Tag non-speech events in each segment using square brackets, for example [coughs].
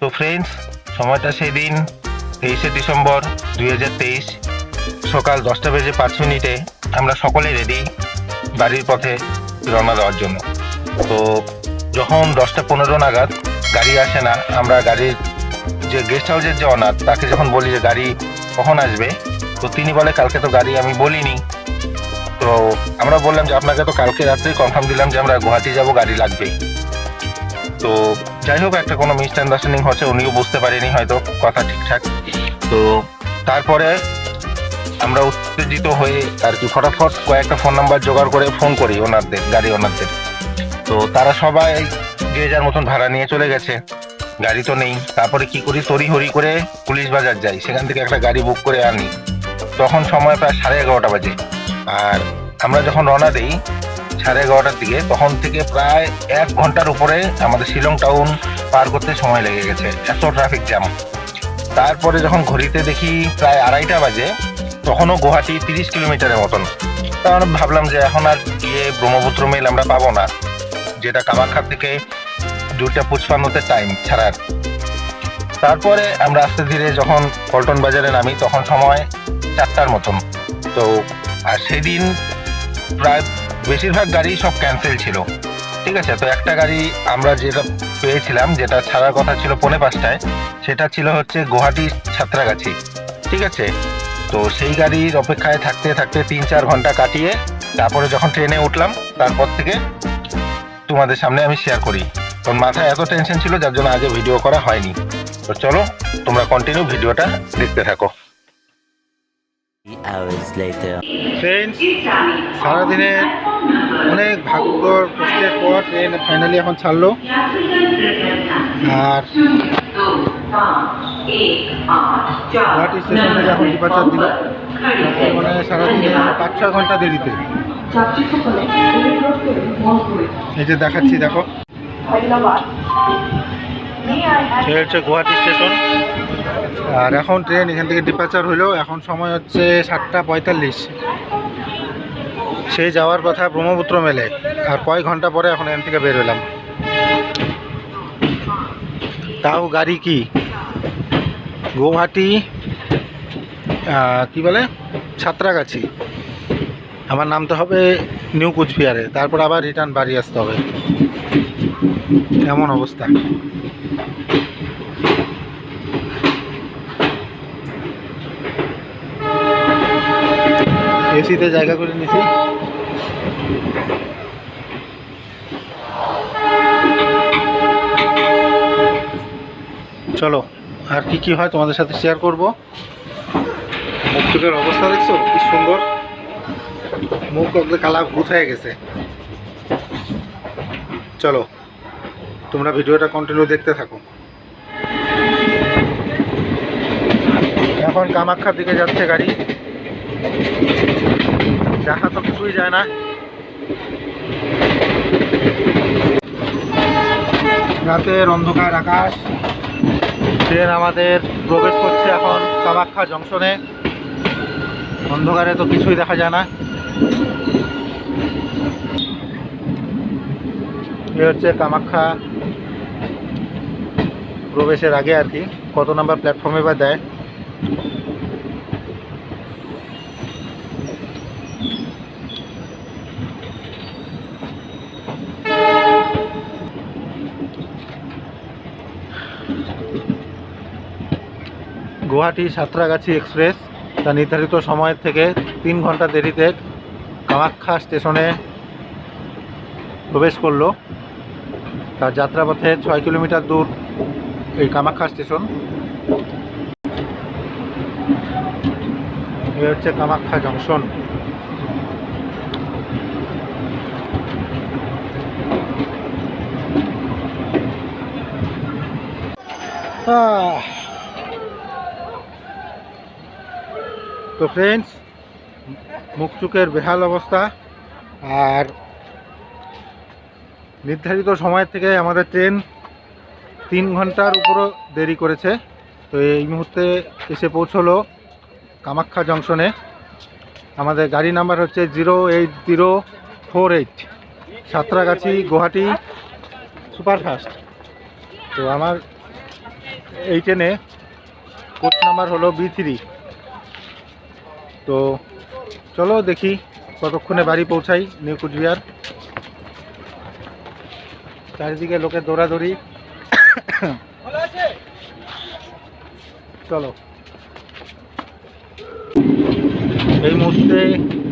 তো ফ্রেন্ডস সময়টা সেই দিন তেইশে ডিসেম্বর দু হাজার তেইশ, সকাল দশটা বেজে পাঁচ মিনিটে আমরা সকলে রেডি বাড়ির পথে রওনা দেওয়ার জন্য। তো যখন দশটা পনেরো নাগাদ গাড়ি আসে না, আমরা গাড়ির যে গেস্ট হাউসের যে অনার তাকে যখন বলি যে, গাড়ি কখন আসবে? তো তিনি বলে, কালকে তো গাড়ি আমি বলিনি। তো আমরা বললাম যে, আপনাকে তো কালকে রাত্রেই কনফার্ম দিলাম যে, আমরা গুয়াহাটি যাব, গাড়ি লাগবেই। তো যাই হোক, একটা কোনো মিসআন্ডারস্ট্যান্ডিং হচ্ছে উনিও বুঝতে পারেনি হয়তো কথা ঠিকঠাক। তো তারপরে আমরা উত্তেজিত হয়ে আর কি ফটাফট কয়েকটা ফোন নাম্বার জোগাড় করে ফোন করি ওনারদের, গাড়ি ওনারদের। তো তারা সবাই যে যার মতন ভাড়া নিয়ে চলে গেছে, গাড়ি তো নেই। তারপরে কি করি তড়ি হরি করে পুলিশ বাজার যাই, সেখান থেকে একটা গাড়ি বুক করে আনি। তখন সময় প্রায় সাড়ে এগারোটা বাজে। আর আমরা যখন রওনা দিই সাড়ে এগারোটার দিকে, তখন থেকে প্রায় এক ঘণ্টার উপরে আমাদের শিলং টাউন পার করতে সময় লেগে গেছে, এত ট্রাফিক জ্যাম তারপরে যখন ঘড়িতে দেখি প্রায় আড়াইটা বাজে, তখনও গুয়াহাটি তিরিশ কিলোমিটারের মতন। তখন ভাবলাম যে এখন আর গিয়ে ব্রহ্মপুত্র মেল আমরা পাবো না, যেটা কামাখ্যা থেকে দুইটা পুষ্পান্নতে টাইম ছাড়ার তারপরে আমরা আস্তে ধীরে যখন পল্টন বাজারে নামি, তখন সময় চারটার মতন। তো, আর সেদিন প্রায় বেশিরভাগ গাড়ি সব ক্যান্সেল ছিল। ঠিক আছে, তো একটা গাড়ি আমরা যেটা পেয়েছিলাম, যেটা ছাড়ার কথা ছিল পৌনে পাঁচটায়, সেটা ছিল হচ্ছে গুয়াহাটি ছাত্রাগাছি। ঠিক আছে, তো সেই গাড়ির অপেক্ষায় থাকতে থাকতে তিন চার ঘণ্টা কাটিয়ে তারপরে যখন ট্রেনে উঠলাম, তারপর থেকে তোমাদের সামনে আমি শেয়ার করি। কারণ মাথায় এত টেনশন ছিল, যার জন্য আগে ভিডিও করা হয়নি। তো চলো, তোমরা কন্টিনিউ ভিডিওটা দেখতে থাকো. ফ্রেন্ডস সারাদিনে অনেক ভাগ্য কষ্টের পর ট্রেন ফাইনালি এখন ছাড়লো। আর গুয়াহাটি স্টেশন থেকে এখন ডিপার্চার দিল? মানে সারাদিনে পাঁচ ছয় ঘণ্টা দেরিতে। এই যে দেখাচ্ছি, দেখো। সে হচ্ছে গুয়াহাটি স্টেশন। আর এখন ট্রেন এখান থেকে ডিপার্চার হলো এখন সময় হচ্ছে সাতটা পঁয়তাল্লিশ। সেই যাওয়ার কথা ব্রহ্মপুত্র মেলে। আর কয়েক ঘণ্টা পরে এখন এখান থেকে বের হলাম। তাও গাড়ি কি? গুয়াহাটি কি বলে? ছাত্রাগাছি আমার নামতে হবে নিউ কুচবিহারে। তারপর আবার রিটার্ন বাড়ি আসতে হবে। এমন অবস্থা? এসিতে জায়গা করে নিছি। চলো, আর কি কি হয় তোমাদের সাথে শেয়ার করব? মুখ চোখের অবস্থা দেখছ? কি সুন্দর। মুখ কালা ভূত হয়ে গেছে। চলো। তোমরা ভিডিওটা কন্টিনিউ দেখতে থাকো। এখন কামাখ্যার দিকে যাচ্ছে গাড়ি। দেখা তো কিছুই যায় না। রাতের অন্ধকার আকাশ। ট্রেন আমাদের প্রবেশ করছে এখন কামাখ্যা জংশনে। অন্ধকারে তো কিছুই দেখা যায় না। এ হচ্ছে কামাখ্যা প্রবেশের আগে আর কি, কত নাম্বার প্ল্যাটফর্মে বা দেয়। গুয়াহাটি সাঁতরাগাছি এক্সপ্রেস তা নির্ধারিত সময়ের থেকে তিন ঘণ্টা দেরিতে কামাখ্যা স্টেশনে প্রবেশ করল। তার যাত্রাপথে ছয় কিলোমিটার দূর এই কামাখ্যা স্টেশন। এ হচ্ছে কামাখ্যা জংশন। তো ফ্রেন্ডস মুখ চুকের বেহাল অবস্থা আর নির্ধারিত সময় থেকে আমাদের ট্রেন তিন ঘণ্টার উপরও দেরি করেছে। তো এই মুহূর্তে এসে পৌঁছলো কামাখ্যা জংশনে। আমাদের গাড়ি নাম্বার হচ্ছে zero eight zero four eight, Santragachi, Guwahati, superfast. তো আমার এই ট্রেনে কোচ নাম্বার হলো বি থ্রি। তো চলো দেখি কতক্ষণে বাড়ি পৌঁছাই নিউ কুচবিহার। চারিদিকে লোকের দৌড়াদৌড়ি [coughs] চলো। এই মুহূর্তে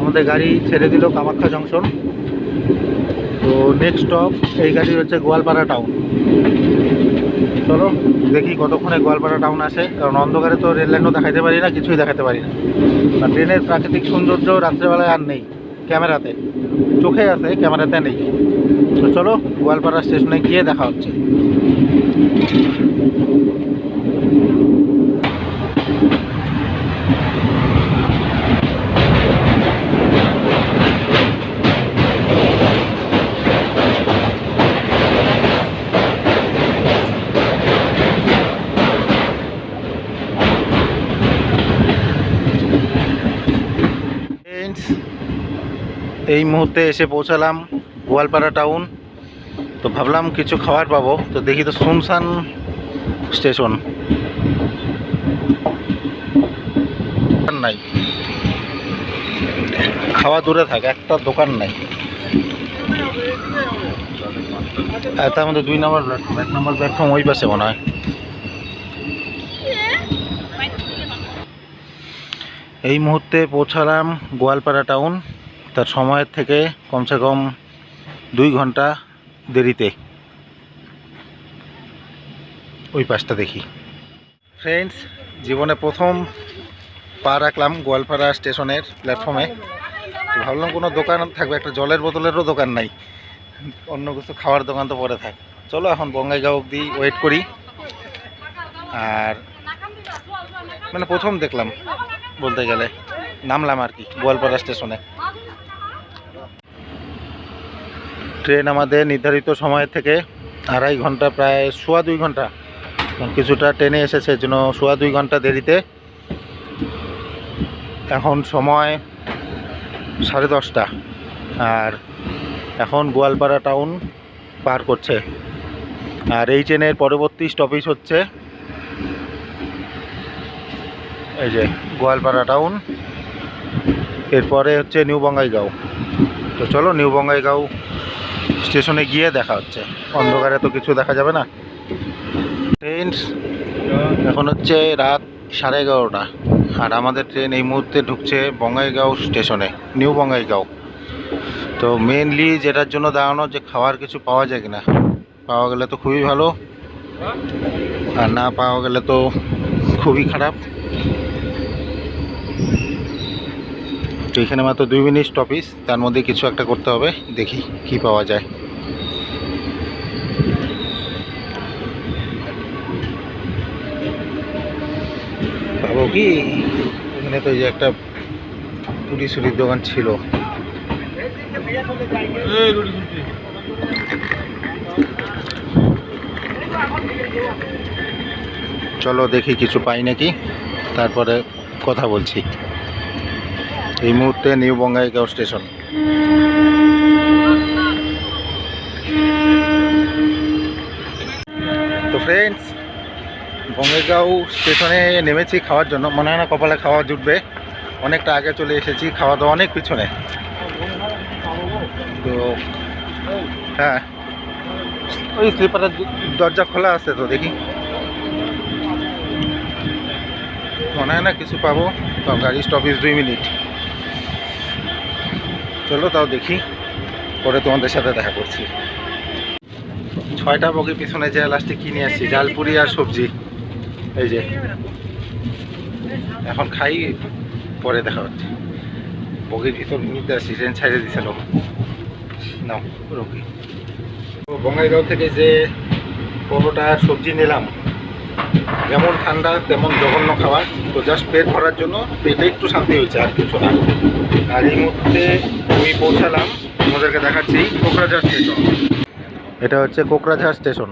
আমাদের গাড়ি ছেড়ে দিল কামাখ্যা জংশন। তো নেক্সট স্টপ এই গাড়ি হচ্ছে গোয়ালপাড়া টাউন চলো, দেখি কতক্ষণে গোয়ালপাড়া টাউন আসে। কারণ অন্ধকারে তো রেল লাইনও দেখাতে পারি না, কিছুই দেখাতে পারি না। আর ট্রেনের প্রাকৃতিক সৌন্দর্য রাত্রেবেলায় আর নেই, ক্যামেরাতে। চোখে আছে, ক্যামেরাতে নেই। তো চলো, গোয়ালপাড়া স্টেশনে গিয়ে দেখা হচ্ছে। এই মুহূর্তে এসে পৌঁছালাম গোয়ালপাড়া টাউন তো ভাবলাম কিছু খাবার পাবো। তো দেখি তো শুনশান স্টেশন। নাই। খাওয়া দূরে থাক, একটা দোকান নাই। তার মধ্যে দুই নম্বর প্ল্যাটফর্ম এক নম্বর প্ল্যাটফর্ম ওই পাশে মনে হয়। এই মুহূর্তে পৌঁছালাম গোয়ালপাড়া টাউন। তার সময়ের থেকে কমসে কম দুই ঘণ্টা দেরিতে। ওই পাশটা দেখি। ফ্রেন্ডস জীবনে প্রথম পা রাখলাম গোয়ালপাড়া স্টেশনের প্ল্যাটফর্মে ভাবলাম কোনো দোকান থাকবে, একটা জলের বোতলেরও দোকান নাই। অন্য কিছু খাওয়ার দোকান তো পরে থাক। চলো এখন বঙ্গাইগাঁও অবধি ওয়েট করি। আর মানে প্রথম দেখলাম বলতে গেলে। নামলাম আর কি, গোয়ালপাড়া স্টেশনে। ট্রেন আমাদের নির্ধারিত সময় থেকে আড়াই ঘণ্টা, প্রায় সোয়া দুই ঘণ্টা। কিছুটা ট্রেনে এসেছে জন্য সোয়া দুই ঘণ্টা দেরিতে। এখন সময় সাড়ে দশটা। আর এখন গোয়ালপাড়া টাউন পার করছে। আর এই ট্রেনের পরবর্তী স্টপেজ হচ্ছে এই যে গোয়ালপাড়া টাউন। এরপরে হচ্ছে নিউ বঙ্গাইগাঁও। তো চলো, নিউ বঙ্গাইগাঁও স্টেশনে গিয়ে দেখা হচ্ছে। অন্ধকারে তো কিছু দেখা যাবে না। ট্রেন এখন হচ্ছে রাত সাড়ে এগারোটা। আর আমাদের ট্রেন এই মুহূর্তে ঢুকছে বঙ্গাইগাঁও স্টেশনে, নিউ বঙ্গাইগাঁও। তো মেনলি যেটার জন্য দাঁড়ানো, যে খাওয়ার কিছু পাওয়া যায় কিনা। পাওয়া গেলে তো খুবই ভালো। আর না পাওয়া গেলে তো খুবই খারাপ। তো এখানে মাত্র দুই মিনিট স্টপিস তার মধ্যে কিছু একটা করতে হবে, দেখি কি পাওয়া যায়। পাবো কি? এখানে তো যে একটা পুরি সুরির দোকান ছিল। চলো দেখি কিছু পাই নাকি, তারপরে কথা বলছি। এই মুহূর্তে নিউ বঙ্গাইগাঁও স্টেশন। তো ফ্রেন্ডস বঙ্গাইগাঁও স্টেশনে নেমেছি খাওয়ার জন্য। মনে হয় না কপালে খাওয়া জুটবে। অনেকটা আগে চলে এসেছি, খাওয়া দাওয়া অনেক পিছনে। তো হ্যাঁ। ওই স্লিপারের দরজা খোলা আছে তো, দেখি। মনে হয় না কিছু পাবো। তো গাড়ি স্টপেজ দুই মিনিট। চলো, তাও দেখি। পরে তোমাদের সাথে দেখা করছি। ছয়টা বগি পিছনে যে লাস্টে কিনে আসছি ডালপুরি আর সবজি। এই যে। এখন খাই, পরে দেখা হচ্ছে। বগির ভিতর নিতে আসছি ট্রেন ছাইড়ে দিছিল নাও রোগী তো বঙ্গাইগাঁও থেকে যে পরোটা সবজি নিলাম, যেমন ঠান্ডা, তেমন জঘন্য খাবার। তো জাস্ট পেট ভরার জন্য পেটে একটু শান্তি হয়েছে, আর কিছু না। আর এই মুহূর্তে আমি পৌঁছালাম তোমাদেরকে দেখাচ্ছি কোকরাঝাড় স্টেশন। এটা হচ্ছে কোকরাঝাড় স্টেশন।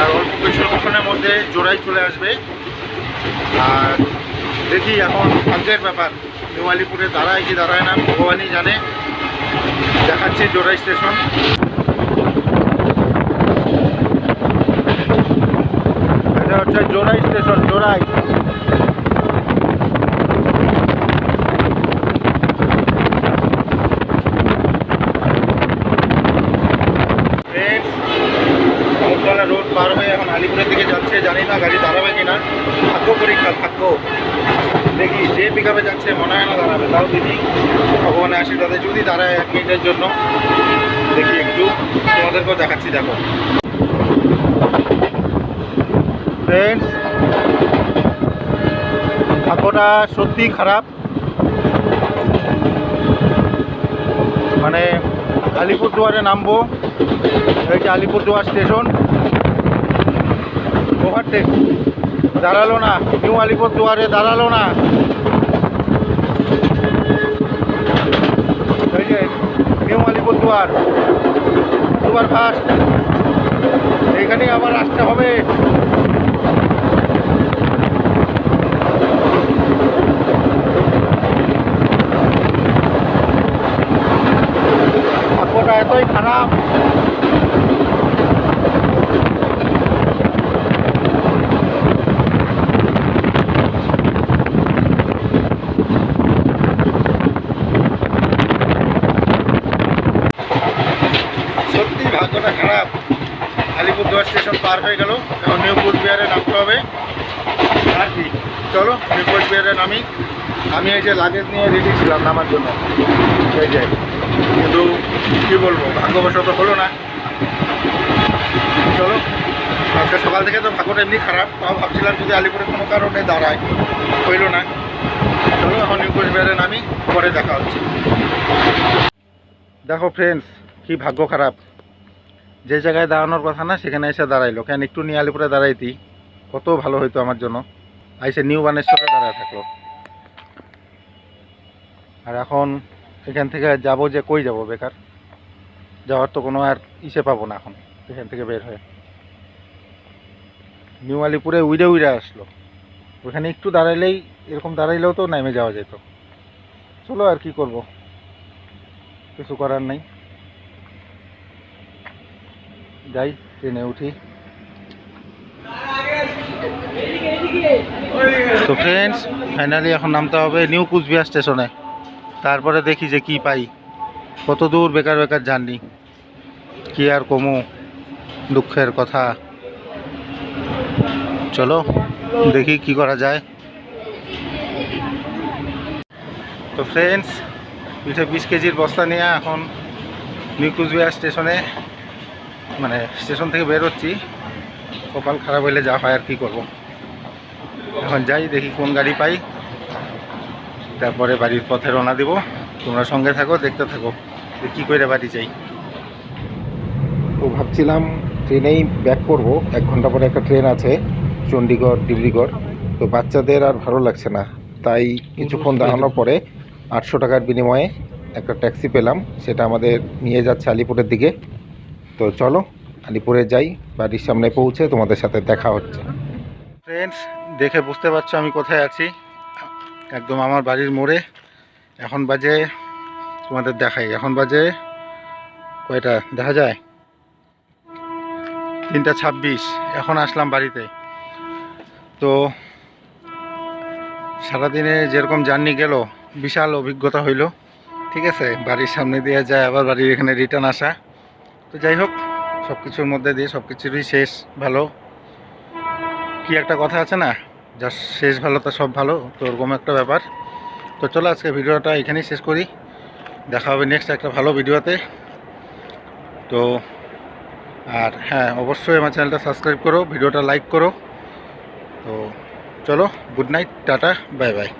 আর অল্প কিছুক্ষণের মধ্যে জোড়াই চলে আসবে। আর দেখি এখন ভাগ্যের ব্যাপার। নিউ আলিপুরে দাঁড়ায় কি দাঁড়ায় না, ভগবানই জানে। দেখাচ্ছি জোড়া স্টেশন। এটা হচ্ছে জোড়াই স্টেশন, জোড়াই। রোড পার হয়ে এখন আলিপুরের দিকে যাচ্ছে, জানি না, গাড়ি দাঁড়াবে কিনা। ভাগ্য পরীক্ষা ভাগ্য দেখি, যে পিকআপে যাচ্ছে, মনে হয় না দাঁড়াবে। তাও দিদি, ভগবানের আশীর্বাদে যদি দাঁড়ায় এক মিনিটের জন্য। দেখি একটু, তোমাদেরকেও দেখাচ্ছি, দেখো। ফ্রেন্ডস ভাগ্যটা সত্যিই খারাপ। মানে আলিপুরদুয়ারে নামবো। এই যে আলিপুরদুয়ার স্টেশন। ওভারটেক। দাঁড়াল না, নিউ আলিপুর দুয়ারে দাঁড়াল না। এই যে দুয়ার। সুপার ফাস্ট এখানে আবার আসতে হবে। এতই খারাপ সত্যি ভাগ্যটা খারাপ আলিপুরদুয়ার স্টেশন পার হয়ে গেল। এখন নিউ কোচবিহারে নামতে হবে। আর কি? চলো নিউ কোচবিহারে নামি। আমি এই যে লাগেজ নিয়ে রেডি ছিলাম নামার জন্য। এই যে, কিন্তু কী বলব, ভাগ্যবশত হলো না। চলো, আজকে সকাল থেকে তো ভাগ্যটা এমনি খারাপ। তাও ভাবছিলাম যদি আলিপুরে কোনো কারণে দাঁড়ায়, হইল না। চলো, এখন নিউ কোচবিহারে নামি, পরে দেখা হচ্ছে। দেখো ফ্রেন্ডস কি ভাগ্য খারাপ। যে জায়গায় দাঁড়ানোর কথা না, সেখানে এসে দাঁড়াইলো। কেন একটু নিয়ে আলিপুরে দাঁড়াইতি? কত ভালো হইতো আমার জন্য। আইসে নিউ বানেশ্বরে দাঁড়ায় থাকল। আর এখন এখান থেকে যাব যে কই যাব বেকার? যাওয়ার তো কোনো আর ইসে পাবো না এখন, এখান থেকে বের হয়ে। নিউ আলিপুরে উইড়ে উইড়ে আসলো। ওখানে একটু দাঁড়াইলেই, এরকম দাঁড়াইলেও তো নেমে যাওয়া যেত। চলো আর কি করব। কিছু করার নেই। যাই ট্রেনে উঠি তো ফ্রেন্ডস ফাইনালি এখন নামতে হবে নিউ কুচবিহার স্টেশনে। তারপরে দেখি যে কি পাই। কত দূর বেকার বেকার জার্নি। কি আর কমু, দুঃখের কথা। চলো, দেখি কি করা যায়। তো ফ্রেন্ডস পিঠে বিশ কেজির বস্তা নিয়ে এখন নিউ কুচবিহার স্টেশনে। মানে স্টেশন থেকে বেরোচ্ছি কপাল খারাপ হইলে যা হয় আর কি করব। এখন যাই দেখি কোন গাড়ি পাই। তারপরে বাড়ির পথে রওনা দিব। তোমরা সঙ্গে থাকো দেখতে থাকো। যে কী করে বাড়ি যাই। তো ভাবছিলাম ট্রেনেই ব্যাক করব। এক ঘণ্টা পরে একটা ট্রেন আছে চণ্ডীগড় ডিব্রুগড়। তো বাচ্চাদের আর ভালো লাগছে না। তাই কিছুক্ষণ দাঁড়ানোর পরে আটশো টাকার বিনিময়ে একটা ট্যাক্সি পেলাম। সেটা আমাদের নিয়ে যাচ্ছে আলিপুরের দিকে। তো চলো, আলিপুরে যাই, বাড়ির সামনে পৌঁছে তোমাদের সাথে দেখা হচ্ছে। ফ্রেন্ডস দেখে বুঝতে পারছ আমি কোথায় আছি। একদম আমার বাড়ির মোড়ে। এখন বাজে, তোমাদের দেখাই। এখন বাজে কয়টা? দেখা যায়? তিনটা ছাব্বিশ। এখন আসলাম বাড়িতে। তো সারাদিনে যেরকম জার্নি গেল, বিশাল অভিজ্ঞতা হইল। ঠিক আছে? বাড়ির সামনে দিয়ে যায়, আবার বাড়ির এখানে রিটার্ন আসা। তো যাই হোক সব কিছুর মধ্যে দিয়ে সব কিছুরই শেষ ভালো। কি একটা কথা আছে না যা শেষ ভালো তা সব ভালো, তো ওরকম একটা ব্যাপার। তো চলো আজকে ভিডিওটা এখানেই শেষ করি। দেখা হবে নেক্সট একটা ভালো ভিডিওতে। তো, আর হ্যাঁ অবশ্যই আমার চ্যানেলটা সাবস্ক্রাইব করো, ভিডিওটা লাইক করো। তো চলো good night tata bye bye